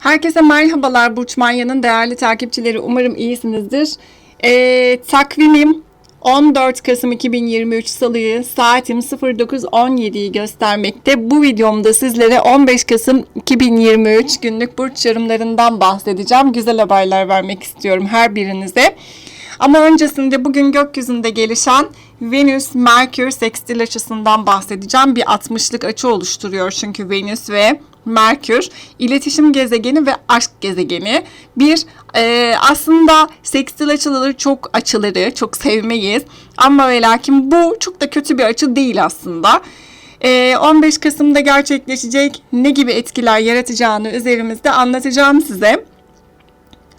Herkese merhabalar Burç Manya'nın değerli takipçileri. Umarım iyisinizdir. Ee, takvimim 14 Kasım 2023 Salı'yı saatim 09.17'yi göstermekte. Bu videomda sizlere 15 Kasım 2023 günlük burç yorumlarından bahsedeceğim. Güzel haberler vermek istiyorum her birinize. Ama öncesinde bugün gökyüzünde gelişen Venüs Merkür sekstil açısından bahsedeceğim. Bir 60'lık açı oluşturuyor çünkü Venüs ve Merkür iletişim gezegeni ve aşk gezegeni. Bir e, aslında sekstil açıları çok açıları çok sevmeyiz ama ve lakin bu çok da kötü bir açı değil aslında. E, 15 Kasım'da gerçekleşecek ne gibi etkiler yaratacağını üzerimizde anlatacağım size.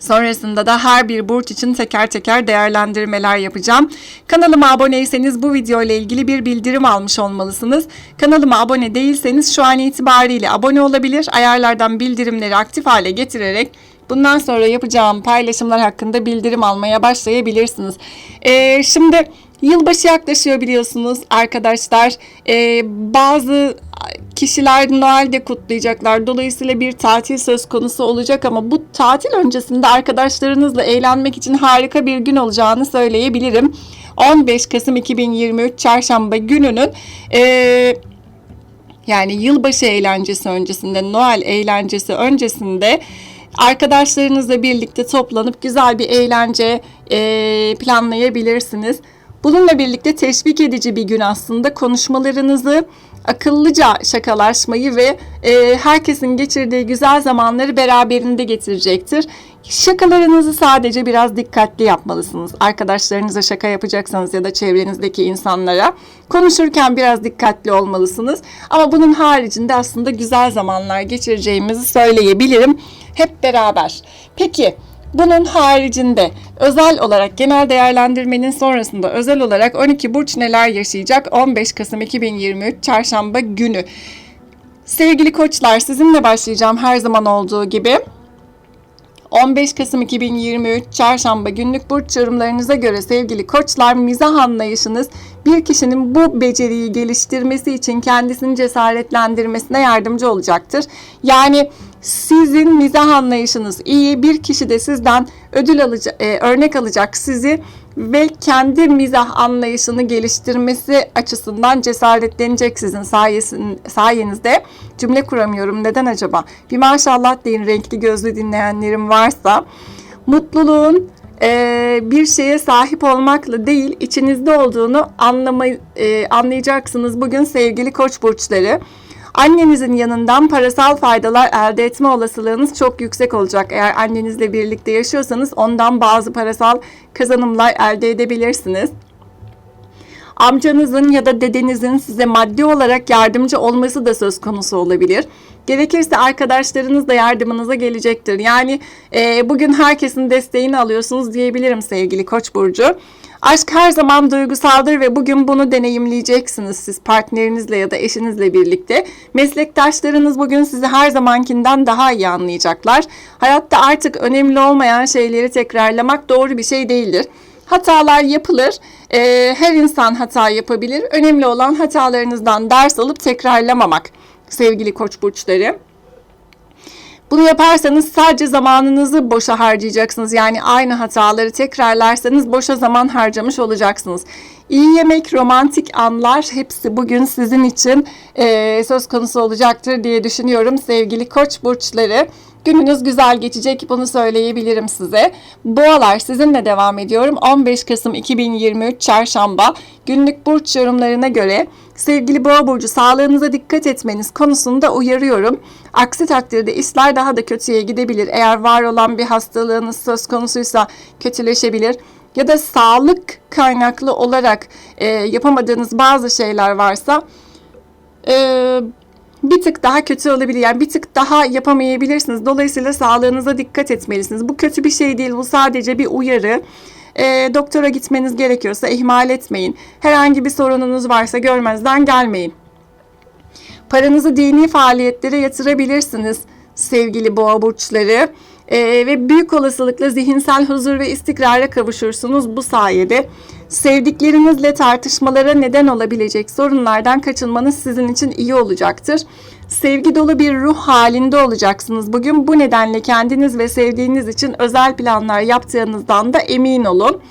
Sonrasında da her bir burç için teker teker değerlendirmeler yapacağım. Kanalıma aboneyseniz bu video ile ilgili bir bildirim almış olmalısınız. Kanalıma abone değilseniz şu an itibariyle abone olabilir. Ayarlardan bildirimleri aktif hale getirerek bundan sonra yapacağım paylaşımlar hakkında bildirim almaya başlayabilirsiniz. Ee, şimdi yılbaşı yaklaşıyor biliyorsunuz arkadaşlar. Ee, bazı kişiler Noel'de kutlayacaklar. Dolayısıyla bir tatil söz konusu olacak ama bu tatil öncesinde arkadaşlarınızla eğlenmek için harika bir gün olacağını söyleyebilirim. 15 Kasım 2023 Çarşamba gününün ee, yani yılbaşı eğlencesi öncesinde, Noel eğlencesi öncesinde arkadaşlarınızla birlikte toplanıp güzel bir eğlence e, planlayabilirsiniz. Bununla birlikte teşvik edici bir gün aslında konuşmalarınızı akıllıca şakalaşmayı ve e, herkesin geçirdiği güzel zamanları beraberinde getirecektir. Şakalarınızı sadece biraz dikkatli yapmalısınız. Arkadaşlarınıza şaka yapacaksanız ya da çevrenizdeki insanlara konuşurken biraz dikkatli olmalısınız. Ama bunun haricinde aslında güzel zamanlar geçireceğimizi söyleyebilirim hep beraber. Peki bunun haricinde özel olarak genel değerlendirmenin sonrasında özel olarak 12 burç neler yaşayacak 15 Kasım 2023 Çarşamba günü. Sevgili koçlar sizinle başlayacağım her zaman olduğu gibi. 15 Kasım 2023 Çarşamba günlük burç yorumlarınıza göre sevgili koçlar mizah anlayışınız bir kişinin bu beceriyi geliştirmesi için kendisini cesaretlendirmesine yardımcı olacaktır. Yani sizin mizah anlayışınız iyi, bir kişi de sizden ödül alacak, e, örnek alacak sizi ve kendi mizah anlayışını geliştirmesi açısından cesaretlenecek sizin sayesin, sayenizde. Cümle kuramıyorum. Neden acaba? Bir maşallah deyin renkli gözlü dinleyenlerim varsa. Mutluluğun e, bir şeye sahip olmakla değil, içinizde olduğunu anlama, e, anlayacaksınız bugün sevgili koç burçları. Annenizin yanından parasal faydalar elde etme olasılığınız çok yüksek olacak. Eğer annenizle birlikte yaşıyorsanız ondan bazı parasal kazanımlar elde edebilirsiniz. Amcanızın ya da dedenizin size maddi olarak yardımcı olması da söz konusu olabilir. Gerekirse arkadaşlarınız da yardımınıza gelecektir. Yani e, bugün herkesin desteğini alıyorsunuz diyebilirim sevgili Koç burcu. Aşk her zaman duygusaldır ve bugün bunu deneyimleyeceksiniz siz partnerinizle ya da eşinizle birlikte. Meslektaşlarınız bugün sizi her zamankinden daha iyi anlayacaklar. Hayatta artık önemli olmayan şeyleri tekrarlamak doğru bir şey değildir. Hatalar yapılır. Ee, her insan hata yapabilir. Önemli olan hatalarınızdan ders alıp tekrarlamamak sevgili koç burçları. Bunu yaparsanız sadece zamanınızı boşa harcayacaksınız. Yani aynı hataları tekrarlarsanız boşa zaman harcamış olacaksınız. İyi yemek, romantik anlar hepsi bugün sizin için e, söz konusu olacaktır diye düşünüyorum sevgili koç burçları. Gününüz güzel geçecek bunu söyleyebilirim size. Boğalar sizinle devam ediyorum. 15 Kasım 2023 Çarşamba günlük burç yorumlarına göre sevgili Boğa burcu sağlığınıza dikkat etmeniz konusunda uyarıyorum. Aksi takdirde işler daha da kötüye gidebilir. Eğer var olan bir hastalığınız söz konusuysa kötüleşebilir ya da sağlık kaynaklı olarak e, yapamadığınız bazı şeyler varsa e, bir tık daha kötü olabilir. Yani bir tık daha yapamayabilirsiniz. Dolayısıyla sağlığınıza dikkat etmelisiniz. Bu kötü bir şey değil. Bu sadece bir uyarı. E, doktora gitmeniz gerekiyorsa ihmal etmeyin. Herhangi bir sorununuz varsa görmezden gelmeyin. Paranızı dini faaliyetlere yatırabilirsiniz sevgili boğa burçları. Ee, ve büyük olasılıkla zihinsel huzur ve istikrara kavuşursunuz bu sayede. Sevdiklerinizle tartışmalara neden olabilecek sorunlardan kaçınmanız sizin için iyi olacaktır. Sevgi dolu bir ruh halinde olacaksınız. Bugün bu nedenle kendiniz ve sevdiğiniz için özel planlar yaptığınızdan da emin olun.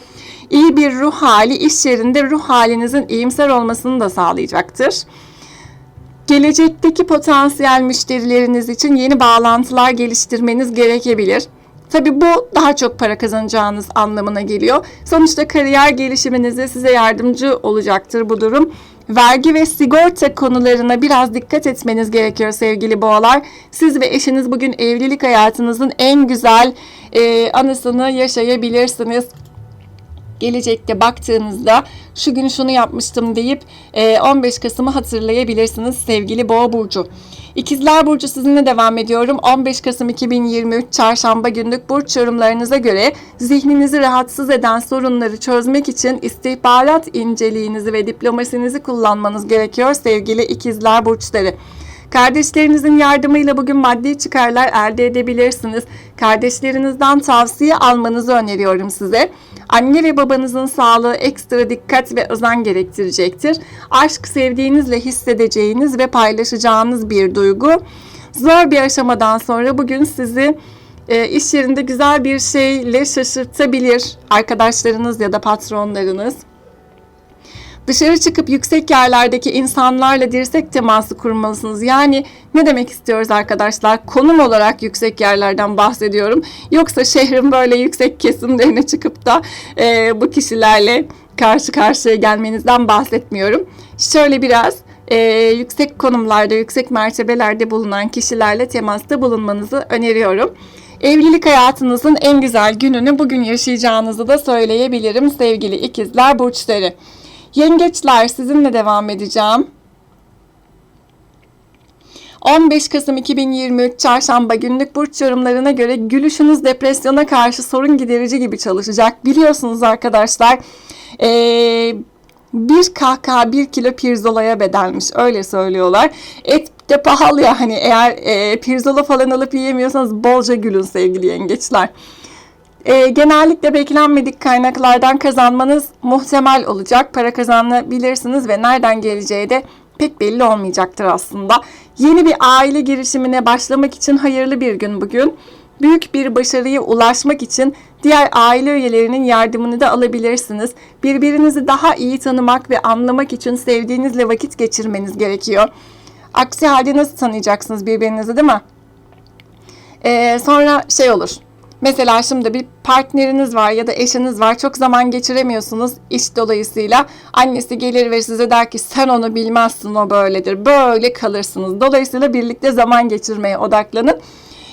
İyi bir ruh hali iş yerinde ruh halinizin iyimser olmasını da sağlayacaktır. Gelecekteki potansiyel müşterileriniz için yeni bağlantılar geliştirmeniz gerekebilir. Tabii bu daha çok para kazanacağınız anlamına geliyor. Sonuçta kariyer gelişiminizde size yardımcı olacaktır bu durum. Vergi ve sigorta konularına biraz dikkat etmeniz gerekiyor sevgili boğalar. Siz ve eşiniz bugün evlilik hayatınızın en güzel e, anısını yaşayabilirsiniz gelecekte baktığınızda şu gün şunu yapmıştım deyip 15 e, Kasım'ı hatırlayabilirsiniz sevgili Boğa Burcu. İkizler Burcu sizinle devam ediyorum. 15 Kasım 2023 Çarşamba günlük burç yorumlarınıza göre zihninizi rahatsız eden sorunları çözmek için istihbarat inceliğinizi ve diplomasinizi kullanmanız gerekiyor sevgili İkizler Burçları. Kardeşlerinizin yardımıyla bugün maddi çıkarlar elde edebilirsiniz. Kardeşlerinizden tavsiye almanızı öneriyorum size. Anne ve babanızın sağlığı ekstra dikkat ve özen gerektirecektir. Aşk sevdiğinizle hissedeceğiniz ve paylaşacağınız bir duygu. Zor bir aşamadan sonra bugün sizi e, iş yerinde güzel bir şeyle şaşırtabilir arkadaşlarınız ya da patronlarınız. Dışarı çıkıp yüksek yerlerdeki insanlarla dirsek teması kurmalısınız. Yani ne demek istiyoruz arkadaşlar? Konum olarak yüksek yerlerden bahsediyorum. Yoksa şehrin böyle yüksek kesimlerine çıkıp da e, bu kişilerle karşı karşıya gelmenizden bahsetmiyorum. Şöyle biraz e, yüksek konumlarda, yüksek mertebelerde bulunan kişilerle temasta bulunmanızı öneriyorum. Evlilik hayatınızın en güzel gününü bugün yaşayacağınızı da söyleyebilirim sevgili ikizler burçları. Yengeçler sizinle devam edeceğim. 15 Kasım 2023 Çarşamba günlük burç yorumlarına göre gülüşünüz depresyona karşı sorun giderici gibi çalışacak. Biliyorsunuz arkadaşlar ee, bir kahkaha bir kilo pirzolaya bedelmiş öyle söylüyorlar. Et de pahalı ya hani eğer e, pirzola falan alıp yiyemiyorsanız bolca gülün sevgili yengeçler e, genellikle beklenmedik kaynaklardan kazanmanız muhtemel olacak. Para kazanabilirsiniz ve nereden geleceği de pek belli olmayacaktır aslında. Yeni bir aile girişimine başlamak için hayırlı bir gün bugün. Büyük bir başarıya ulaşmak için diğer aile üyelerinin yardımını da alabilirsiniz. Birbirinizi daha iyi tanımak ve anlamak için sevdiğinizle vakit geçirmeniz gerekiyor. Aksi halde nasıl tanıyacaksınız birbirinizi değil mi? Ee, sonra şey olur Mesela şimdi bir partneriniz var ya da eşiniz var. Çok zaman geçiremiyorsunuz iş dolayısıyla. Annesi gelir ve size der ki sen onu bilmezsin o böyledir. Böyle kalırsınız. Dolayısıyla birlikte zaman geçirmeye odaklanın.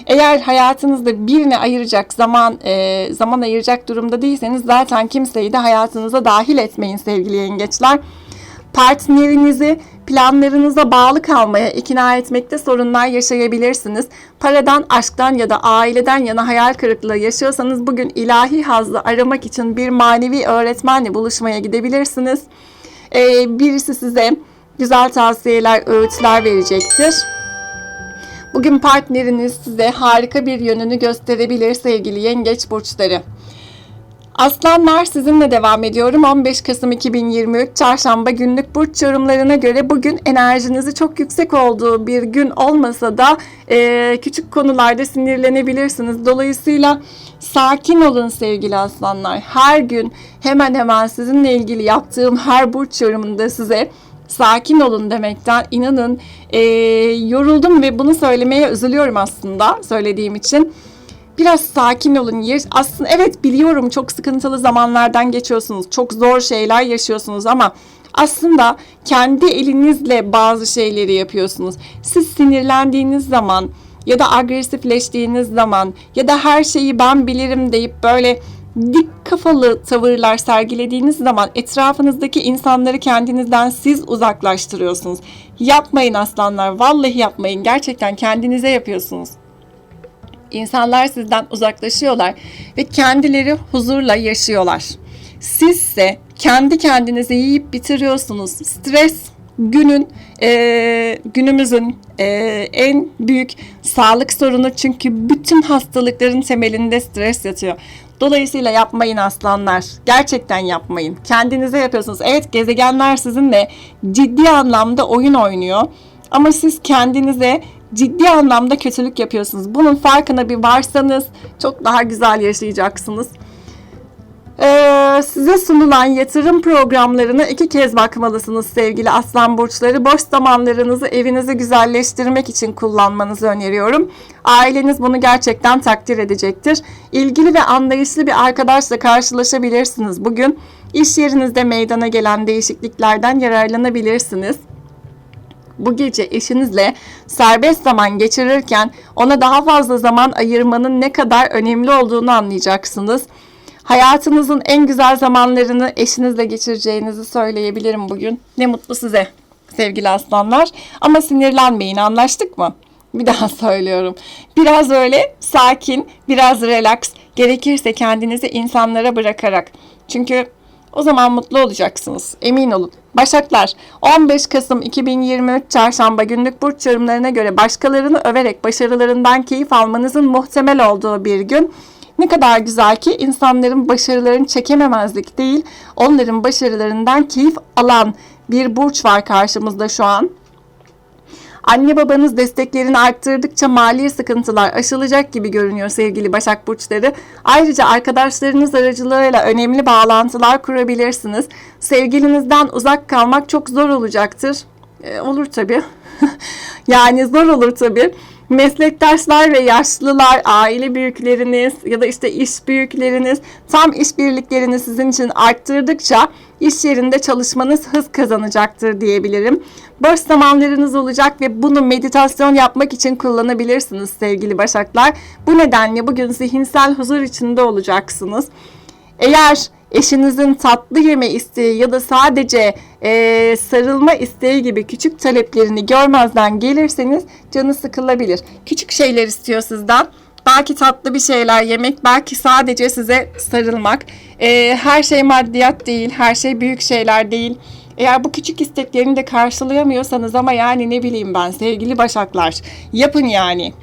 Eğer hayatınızda birine ayıracak zaman e, zaman ayıracak durumda değilseniz zaten kimseyi de hayatınıza dahil etmeyin sevgili yengeçler partnerinizi planlarınıza bağlı kalmaya ikna etmekte sorunlar yaşayabilirsiniz. Paradan, aşktan ya da aileden yana hayal kırıklığı yaşıyorsanız bugün ilahi hazzı aramak için bir manevi öğretmenle buluşmaya gidebilirsiniz. Ee, birisi size güzel tavsiyeler, öğütler verecektir. Bugün partneriniz size harika bir yönünü gösterebilir sevgili yengeç burçları. Aslanlar sizinle devam ediyorum. 15 Kasım 2023 Çarşamba günlük burç yorumlarına göre bugün enerjinizi çok yüksek olduğu bir gün olmasa da e, küçük konularda sinirlenebilirsiniz. Dolayısıyla sakin olun sevgili aslanlar. Her gün hemen hemen sizinle ilgili yaptığım her burç yorumunda size sakin olun demekten inanın e, yoruldum ve bunu söylemeye üzülüyorum aslında söylediğim için. Biraz sakin olun. Aslında evet biliyorum çok sıkıntılı zamanlardan geçiyorsunuz. Çok zor şeyler yaşıyorsunuz ama aslında kendi elinizle bazı şeyleri yapıyorsunuz. Siz sinirlendiğiniz zaman ya da agresifleştiğiniz zaman ya da her şeyi ben bilirim deyip böyle dik kafalı tavırlar sergilediğiniz zaman etrafınızdaki insanları kendinizden siz uzaklaştırıyorsunuz. Yapmayın aslanlar. Vallahi yapmayın. Gerçekten kendinize yapıyorsunuz. İnsanlar sizden uzaklaşıyorlar ve kendileri huzurla yaşıyorlar. Sizse kendi kendinizi yiyip bitiriyorsunuz. Stres günün e, günümüzün e, en büyük sağlık sorunu çünkü bütün hastalıkların temelinde stres yatıyor. Dolayısıyla yapmayın aslanlar. Gerçekten yapmayın. Kendinize yapıyorsunuz. Evet gezegenler sizinle ciddi anlamda oyun oynuyor. Ama siz kendinize ciddi anlamda kötülük yapıyorsunuz. Bunun farkına bir varsanız çok daha güzel yaşayacaksınız. Ee, size sunulan yatırım programlarına iki kez bakmalısınız sevgili aslan burçları. Boş zamanlarınızı evinizi güzelleştirmek için kullanmanızı öneriyorum. Aileniz bunu gerçekten takdir edecektir. İlgili ve anlayışlı bir arkadaşla karşılaşabilirsiniz bugün. İş yerinizde meydana gelen değişikliklerden yararlanabilirsiniz bu gece eşinizle serbest zaman geçirirken ona daha fazla zaman ayırmanın ne kadar önemli olduğunu anlayacaksınız. Hayatınızın en güzel zamanlarını eşinizle geçireceğinizi söyleyebilirim bugün. Ne mutlu size sevgili aslanlar. Ama sinirlenmeyin anlaştık mı? Bir daha söylüyorum. Biraz öyle sakin, biraz relax, gerekirse kendinizi insanlara bırakarak. Çünkü o zaman mutlu olacaksınız. Emin olun. Başaklar 15 Kasım 2023 Çarşamba günlük burç yorumlarına göre başkalarını överek başarılarından keyif almanızın muhtemel olduğu bir gün. Ne kadar güzel ki insanların başarılarını çekememezlik değil, onların başarılarından keyif alan bir burç var karşımızda şu an. Anne babanız desteklerini arttırdıkça mali sıkıntılar aşılacak gibi görünüyor sevgili Başak Burçları. Ayrıca arkadaşlarınız aracılığıyla önemli bağlantılar kurabilirsiniz. Sevgilinizden uzak kalmak çok zor olacaktır. E, olur tabii. yani zor olur tabii. Meslektaşlar ve yaşlılar, aile büyükleriniz ya da işte iş büyükleriniz tam işbirliklerini sizin için arttırdıkça iş yerinde çalışmanız hız kazanacaktır diyebilirim. Boş zamanlarınız olacak ve bunu meditasyon yapmak için kullanabilirsiniz sevgili başaklar. Bu nedenle bugün zihinsel huzur içinde olacaksınız. Eğer eşinizin tatlı yeme isteği ya da sadece e, sarılma isteği gibi küçük taleplerini görmezden gelirseniz canı sıkılabilir. Küçük şeyler istiyor sizden. Belki tatlı bir şeyler yemek, belki sadece size sarılmak. E, her şey maddiyat değil, her şey büyük şeyler değil. Eğer bu küçük isteklerini de karşılayamıyorsanız ama yani ne bileyim ben sevgili başaklar yapın yani.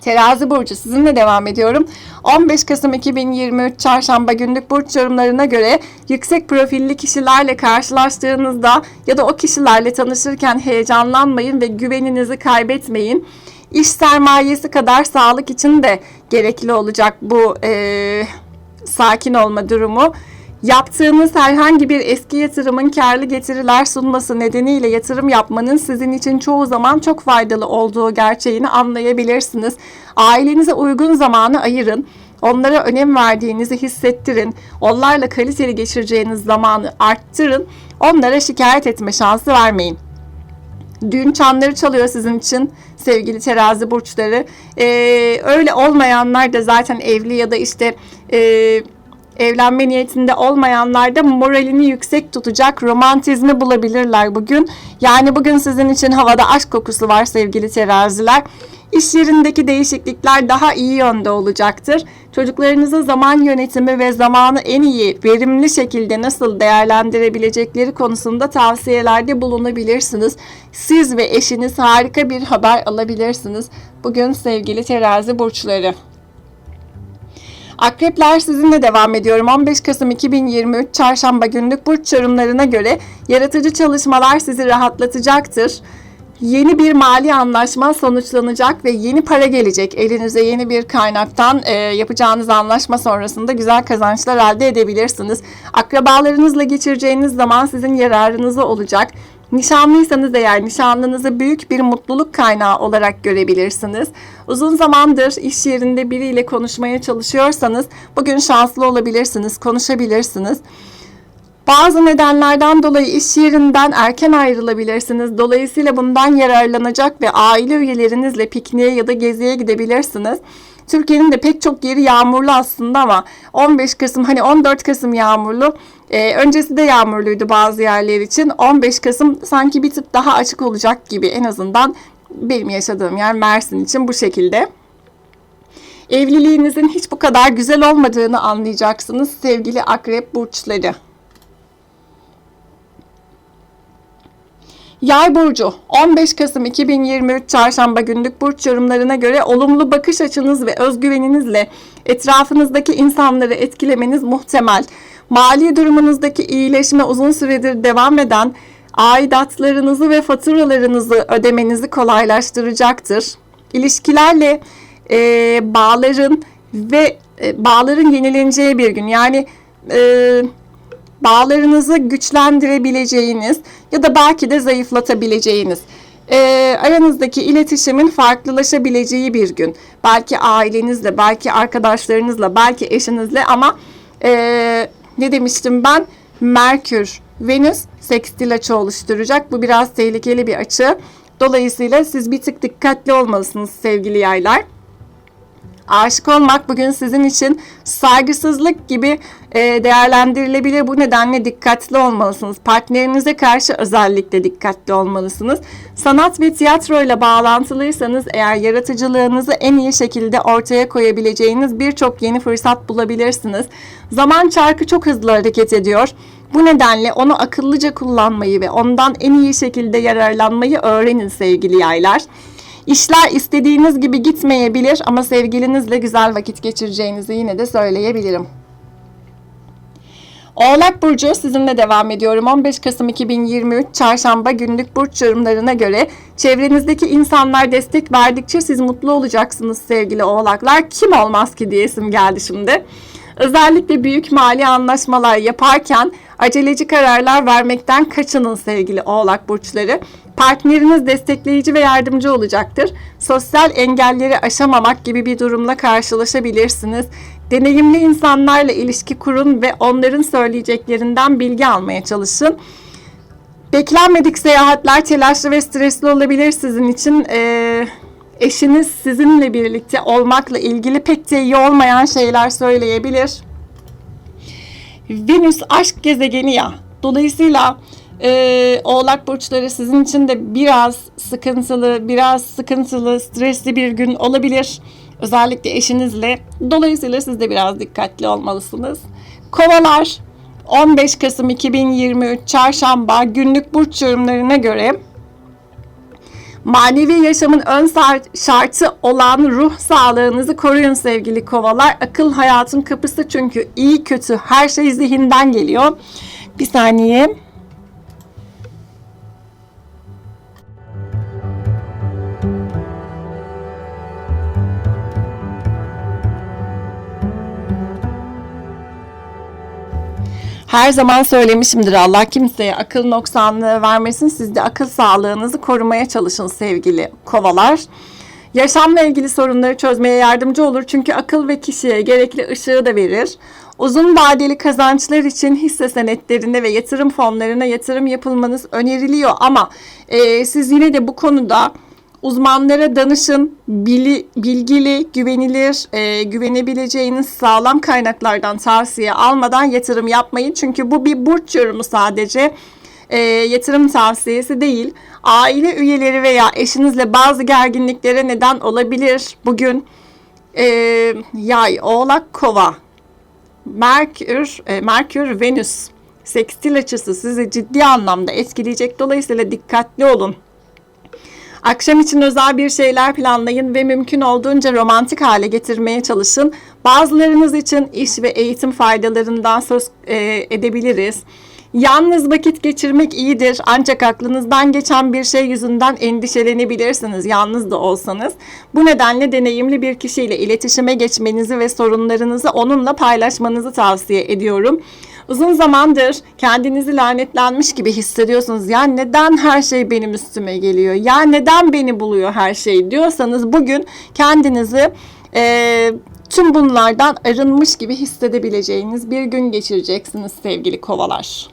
Terazi burcu sizinle devam ediyorum. 15 Kasım 2023 Çarşamba günlük burç yorumlarına göre yüksek profilli kişilerle karşılaştığınızda ya da o kişilerle tanışırken heyecanlanmayın ve güveninizi kaybetmeyin. İş sermayesi kadar sağlık için de gerekli olacak bu e, sakin olma durumu. Yaptığınız herhangi bir eski yatırımın karlı getiriler sunması nedeniyle yatırım yapmanın sizin için çoğu zaman çok faydalı olduğu gerçeğini anlayabilirsiniz. Ailenize uygun zamanı ayırın. Onlara önem verdiğinizi hissettirin. Onlarla kaliteli geçireceğiniz zamanı arttırın. Onlara şikayet etme şansı vermeyin. Düğün çanları çalıyor sizin için sevgili terazi burçları. Ee, öyle olmayanlar da zaten evli ya da işte e, evlenme niyetinde olmayanlar da moralini yüksek tutacak romantizmi bulabilirler bugün. Yani bugün sizin için havada aşk kokusu var sevgili teraziler. İş yerindeki değişiklikler daha iyi yönde olacaktır. Çocuklarınızın zaman yönetimi ve zamanı en iyi, verimli şekilde nasıl değerlendirebilecekleri konusunda tavsiyelerde bulunabilirsiniz. Siz ve eşiniz harika bir haber alabilirsiniz. Bugün sevgili terazi burçları. Akrepler sizinle devam ediyorum. 15 Kasım 2023 Çarşamba günlük burç yorumlarına göre yaratıcı çalışmalar sizi rahatlatacaktır. Yeni bir mali anlaşma sonuçlanacak ve yeni para gelecek. Elinize yeni bir kaynaktan e, yapacağınız anlaşma sonrasında güzel kazançlar elde edebilirsiniz. Akrabalarınızla geçireceğiniz zaman sizin yararınıza olacak. Nişanlıysanız eğer nişanlınızı büyük bir mutluluk kaynağı olarak görebilirsiniz. Uzun zamandır iş yerinde biriyle konuşmaya çalışıyorsanız bugün şanslı olabilirsiniz, konuşabilirsiniz. Bazı nedenlerden dolayı iş yerinden erken ayrılabilirsiniz. Dolayısıyla bundan yararlanacak ve aile üyelerinizle pikniğe ya da geziye gidebilirsiniz. Türkiye'nin de pek çok yeri yağmurlu aslında ama 15 Kasım hani 14 Kasım yağmurlu. Ee, öncesi de yağmurluydu bazı yerler için. 15 Kasım sanki bir tık daha açık olacak gibi en azından benim yaşadığım yer Mersin için bu şekilde. Evliliğinizin hiç bu kadar güzel olmadığını anlayacaksınız sevgili akrep burçları. Yay burcu 15 Kasım 2023 Çarşamba günlük burç yorumlarına göre olumlu bakış açınız ve özgüveninizle etrafınızdaki insanları etkilemeniz muhtemel. Mali durumunuzdaki iyileşme uzun süredir devam eden aidatlarınızı ve faturalarınızı ödemenizi kolaylaştıracaktır. İlişkilerle e, bağların ve e, bağların yenileneceği bir gün. Yani e, bağlarınızı güçlendirebileceğiniz ya da belki de zayıflatabileceğiniz e, aranızdaki iletişimin farklılaşabileceği bir gün. Belki ailenizle, belki arkadaşlarınızla, belki eşinizle ama e, ne demiştim ben? Merkür, Venüs sekstil açı oluşturacak. Bu biraz tehlikeli bir açı. Dolayısıyla siz bir tık dikkatli olmalısınız sevgili yaylar. Aşık olmak bugün sizin için saygısızlık gibi e, değerlendirilebilir. Bu nedenle dikkatli olmalısınız. Partnerinize karşı özellikle dikkatli olmalısınız. Sanat ve tiyatro ile bağlantılıysanız eğer yaratıcılığınızı en iyi şekilde ortaya koyabileceğiniz birçok yeni fırsat bulabilirsiniz. Zaman çarkı çok hızlı hareket ediyor. Bu nedenle onu akıllıca kullanmayı ve ondan en iyi şekilde yararlanmayı öğrenin sevgili yaylar. İşler istediğiniz gibi gitmeyebilir ama sevgilinizle güzel vakit geçireceğinizi yine de söyleyebilirim. Oğlak Burcu sizinle devam ediyorum. 15 Kasım 2023 Çarşamba günlük burç yorumlarına göre çevrenizdeki insanlar destek verdikçe siz mutlu olacaksınız sevgili oğlaklar. Kim olmaz ki diyesim geldi şimdi. Özellikle büyük mali anlaşmalar yaparken aceleci kararlar vermekten kaçının sevgili oğlak burçları. Partneriniz destekleyici ve yardımcı olacaktır. Sosyal engelleri aşamamak gibi bir durumla karşılaşabilirsiniz. Deneyimli insanlarla ilişki kurun ve onların söyleyeceklerinden bilgi almaya çalışın. Beklenmedik seyahatler telaşlı ve stresli olabilir sizin için. Ee, eşiniz sizinle birlikte olmakla ilgili pek de iyi olmayan şeyler söyleyebilir. Venüs aşk gezegeni ya. Dolayısıyla e, Oğlak burçları sizin için de biraz sıkıntılı, biraz sıkıntılı, stresli bir gün olabilir. Özellikle eşinizle. Dolayısıyla siz de biraz dikkatli olmalısınız. Kovalar 15 Kasım 2023 Çarşamba günlük burç yorumlarına göre Manevi yaşamın ön şartı olan ruh sağlığınızı koruyun sevgili kovalar. Akıl hayatın kapısı çünkü iyi kötü her şey zihinden geliyor. Bir saniye. Her zaman söylemişimdir Allah kimseye akıl noksanlığı vermesin. Siz de akıl sağlığınızı korumaya çalışın sevgili kovalar. Yaşamla ilgili sorunları çözmeye yardımcı olur çünkü akıl ve kişiye gerekli ışığı da verir. Uzun vadeli kazançlar için hisse senetlerine ve yatırım fonlarına yatırım yapılmanız öneriliyor ama e, siz yine de bu konuda Uzmanlara danışın, bili, bilgili, güvenilir, e, güvenebileceğiniz sağlam kaynaklardan tavsiye almadan yatırım yapmayın. Çünkü bu bir burç yorumu sadece. E, yatırım tavsiyesi değil. Aile üyeleri veya eşinizle bazı gerginliklere neden olabilir. Bugün e, yay, oğlak, kova, Merkür, e, Merkür, Venüs sekstil açısı sizi ciddi anlamda etkileyecek. Dolayısıyla dikkatli olun. Akşam için özel bir şeyler planlayın ve mümkün olduğunca romantik hale getirmeye çalışın. Bazılarınız için iş ve eğitim faydalarından söz e, edebiliriz. Yalnız vakit geçirmek iyidir ancak aklınızdan geçen bir şey yüzünden endişelenebilirsiniz yalnız da olsanız. Bu nedenle deneyimli bir kişiyle iletişime geçmenizi ve sorunlarınızı onunla paylaşmanızı tavsiye ediyorum. Uzun zamandır kendinizi lanetlenmiş gibi hissediyorsunuz. Ya neden her şey benim üstüme geliyor? Ya neden beni buluyor her şey diyorsanız bugün kendinizi e, tüm bunlardan arınmış gibi hissedebileceğiniz bir gün geçireceksiniz sevgili kovalar.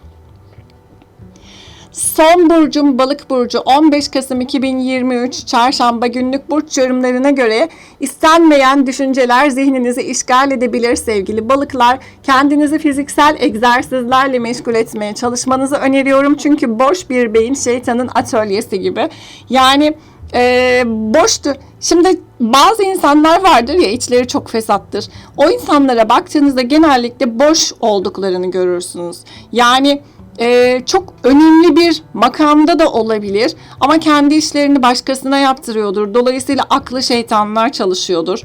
Son burcum balık burcu 15 Kasım 2023 çarşamba günlük burç yorumlarına göre istenmeyen düşünceler zihninizi işgal edebilir sevgili balıklar. Kendinizi fiziksel egzersizlerle meşgul etmeye çalışmanızı öneriyorum. Çünkü boş bir beyin şeytanın atölyesi gibi. Yani e, boştu. Şimdi bazı insanlar vardır ya içleri çok fesattır. O insanlara baktığınızda genellikle boş olduklarını görürsünüz. Yani e, çok önemli bir makamda da olabilir ama kendi işlerini başkasına yaptırıyordur. Dolayısıyla aklı şeytanlar çalışıyordur.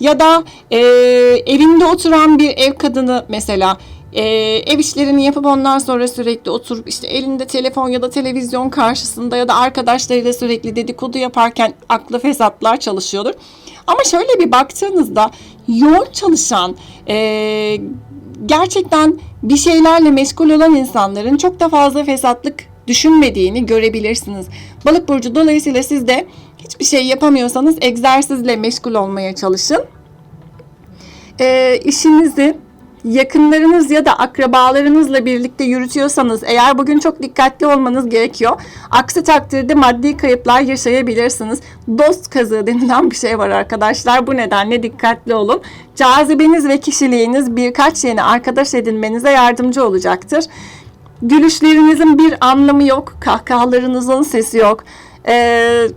Ya da e, evinde oturan bir ev kadını mesela e, ev işlerini yapıp ondan sonra sürekli oturup işte elinde telefon ya da televizyon karşısında ya da arkadaşlarıyla sürekli dedikodu yaparken aklı fesatlar çalışıyordur. Ama şöyle bir baktığınızda yoğun çalışan, e, gerçekten bir şeylerle meşgul olan insanların çok da fazla fesatlık düşünmediğini görebilirsiniz. Balık burcu dolayısıyla siz de hiçbir şey yapamıyorsanız egzersizle meşgul olmaya çalışın. E, işinizi yakınlarınız ya da akrabalarınızla birlikte yürütüyorsanız eğer bugün çok dikkatli olmanız gerekiyor. Aksi takdirde maddi kayıplar yaşayabilirsiniz. Dost kazığı denilen bir şey var arkadaşlar. Bu nedenle dikkatli olun. Cazibeniz ve kişiliğiniz birkaç yeni arkadaş edinmenize yardımcı olacaktır. Gülüşlerinizin bir anlamı yok. Kahkahalarınızın sesi yok. Eee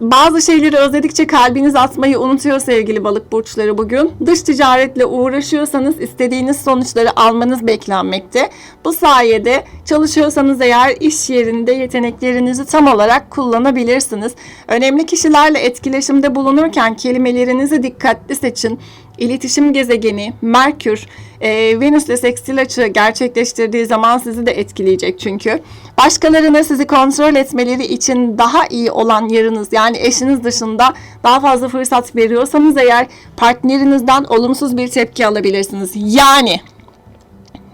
bazı şeyleri özledikçe kalbiniz atmayı unutuyor sevgili balık burçları bugün. Dış ticaretle uğraşıyorsanız istediğiniz sonuçları almanız beklenmekte. Bu sayede çalışıyorsanız eğer iş yerinde yeteneklerinizi tam olarak kullanabilirsiniz. Önemli kişilerle etkileşimde bulunurken kelimelerinizi dikkatli seçin. İletişim gezegeni Merkür, e, Venüs'le sekstil açı gerçekleştirdiği zaman sizi de etkileyecek çünkü. Başkalarına sizi kontrol etmeleri için daha iyi olan yarınız yani eşiniz dışında daha fazla fırsat veriyorsanız eğer partnerinizden olumsuz bir tepki alabilirsiniz. Yani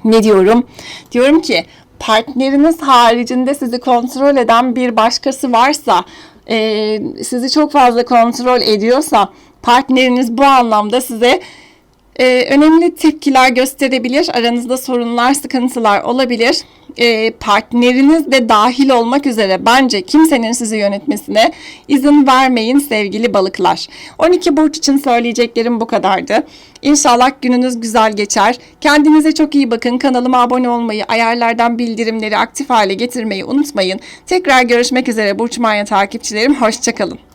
ne diyorum? Diyorum ki partneriniz haricinde sizi kontrol eden bir başkası varsa, e, sizi çok fazla kontrol ediyorsa partneriniz bu anlamda size e, önemli tepkiler gösterebilir. Aranızda sorunlar, sıkıntılar olabilir. E, partneriniz de dahil olmak üzere bence kimsenin sizi yönetmesine izin vermeyin sevgili balıklar. 12 burç için söyleyeceklerim bu kadardı. İnşallah gününüz güzel geçer. Kendinize çok iyi bakın. Kanalıma abone olmayı, ayarlardan bildirimleri aktif hale getirmeyi unutmayın. Tekrar görüşmek üzere Burç Manya takipçilerim. Hoşçakalın.